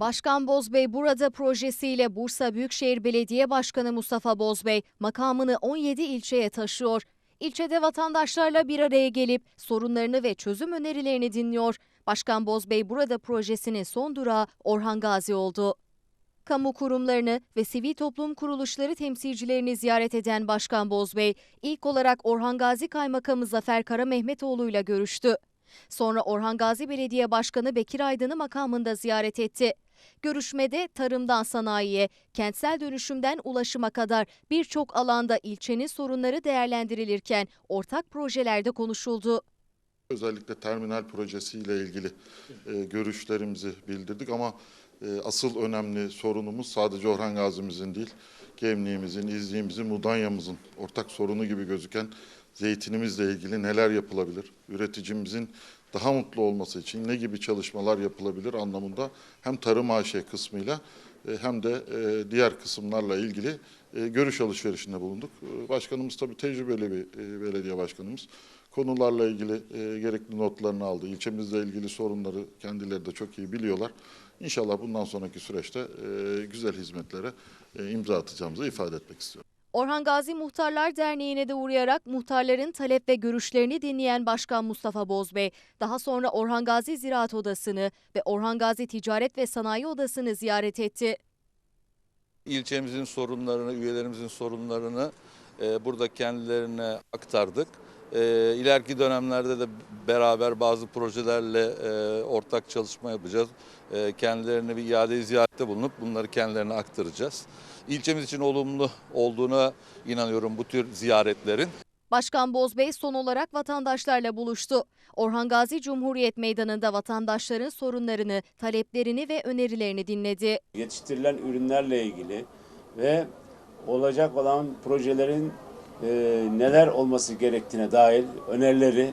Başkan Bozbey burada projesiyle Bursa Büyükşehir Belediye Başkanı Mustafa Bozbey makamını 17 ilçeye taşıyor. İlçede vatandaşlarla bir araya gelip sorunlarını ve çözüm önerilerini dinliyor. Başkan Bozbey burada projesinin son durağı Orhan Gazi oldu. Kamu kurumlarını ve sivil toplum kuruluşları temsilcilerini ziyaret eden Başkan Bozbey, ilk olarak Orhan Gazi Kaymakamı Zafer Kara Mehmetoğlu ile görüştü. Sonra Orhan Gazi Belediye Başkanı Bekir Aydın'ı makamında ziyaret etti. Görüşmede tarımdan sanayiye, kentsel dönüşümden ulaşıma kadar birçok alanda ilçenin sorunları değerlendirilirken ortak projelerde konuşuldu. Özellikle terminal projesiyle ilgili e, görüşlerimizi bildirdik ama e, asıl önemli sorunumuz sadece Orhan Gazi'mizin değil, Gemliğimizin, İzniğimizin, Mudanya'mızın ortak sorunu gibi gözüken zeytinimizle ilgili neler yapılabilir? Üreticimizin daha mutlu olması için ne gibi çalışmalar yapılabilir anlamında hem tarım AŞ kısmıyla e, hem de e, diğer kısımlarla ilgili e, görüş alışverişinde bulunduk. Başkanımız tabii tecrübeli bir belediye başkanımız. Konularla ilgili gerekli notlarını aldı. İlçemizle ilgili sorunları kendileri de çok iyi biliyorlar. İnşallah bundan sonraki süreçte güzel hizmetlere imza atacağımızı ifade etmek istiyorum. Orhan Gazi Muhtarlar Derneği'ne de uğrayarak muhtarların talep ve görüşlerini dinleyen Başkan Mustafa Bozbey, daha sonra Orhan Gazi Ziraat Odası'nı ve Orhan Gazi Ticaret ve Sanayi Odası'nı ziyaret etti. İlçemizin sorunlarını, üyelerimizin sorunlarını e, burada kendilerine aktardık. E, ileriki dönemlerde de beraber bazı projelerle e, ortak çalışma yapacağız. E, kendilerine bir iade ziyarette bulunup bunları kendilerine aktaracağız. İlçemiz için olumlu olduğuna inanıyorum bu tür ziyaretlerin. Başkan Bozbey son olarak vatandaşlarla buluştu. Orhan Gazi Cumhuriyet Meydanı'nda vatandaşların sorunlarını, taleplerini ve önerilerini dinledi. yetiştirilen ürünlerle ilgili ve olacak olan projelerin e, neler olması gerektiğine dair önerileri,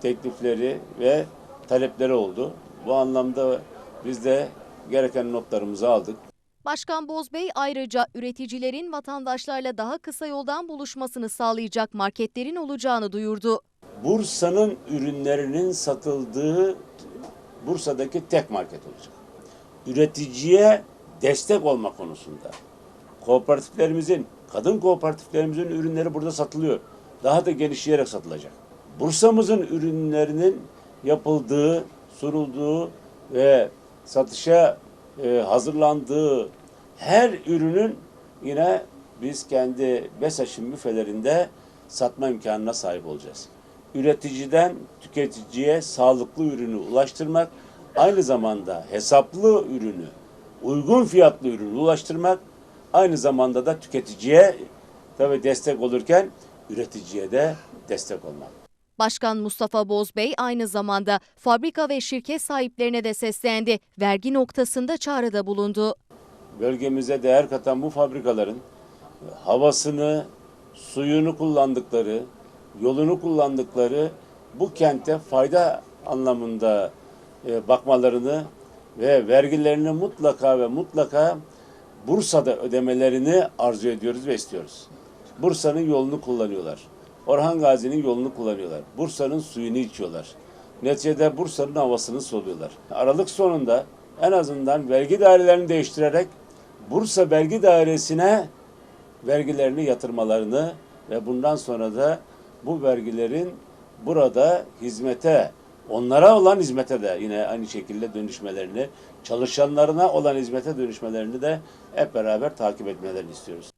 teklifleri ve talepleri oldu. Bu anlamda biz de gereken notlarımızı aldık. Başkan Bozbey ayrıca üreticilerin vatandaşlarla daha kısa yoldan buluşmasını sağlayacak marketlerin olacağını duyurdu. Bursa'nın ürünlerinin satıldığı Bursa'daki tek market olacak. Üreticiye destek olma konusunda kooperatiflerimizin, kadın kooperatiflerimizin ürünleri burada satılıyor. Daha da genişleyerek satılacak. Bursa'mızın ürünlerinin yapıldığı, sunulduğu ve satışa e, hazırlandığı her ürünün yine biz kendi BESAŞ'ın büfelerinde satma imkanına sahip olacağız. Üreticiden tüketiciye sağlıklı ürünü ulaştırmak, aynı zamanda hesaplı ürünü, uygun fiyatlı ürünü ulaştırmak, aynı zamanda da tüketiciye tabii destek olurken üreticiye de destek olmak. Başkan Mustafa Bozbey aynı zamanda fabrika ve şirket sahiplerine de seslendi. Vergi noktasında çağrıda bulundu. bölgemize değer katan bu fabrikaların havasını, suyunu kullandıkları, yolunu kullandıkları bu kente fayda anlamında e, bakmalarını ve vergilerini mutlaka ve mutlaka Bursa'da ödemelerini arzu ediyoruz ve istiyoruz. Bursa'nın yolunu kullanıyorlar. Orhan Gazi'nin yolunu kullanıyorlar. Bursa'nın suyunu içiyorlar. Neticede Bursa'nın havasını soluyorlar. Aralık sonunda en azından vergi dairelerini değiştirerek Bursa Vergi Dairesi'ne vergilerini yatırmalarını ve bundan sonra da bu vergilerin burada hizmete, onlara olan hizmete de yine aynı şekilde dönüşmelerini, çalışanlarına olan hizmete dönüşmelerini de hep beraber takip etmelerini istiyoruz.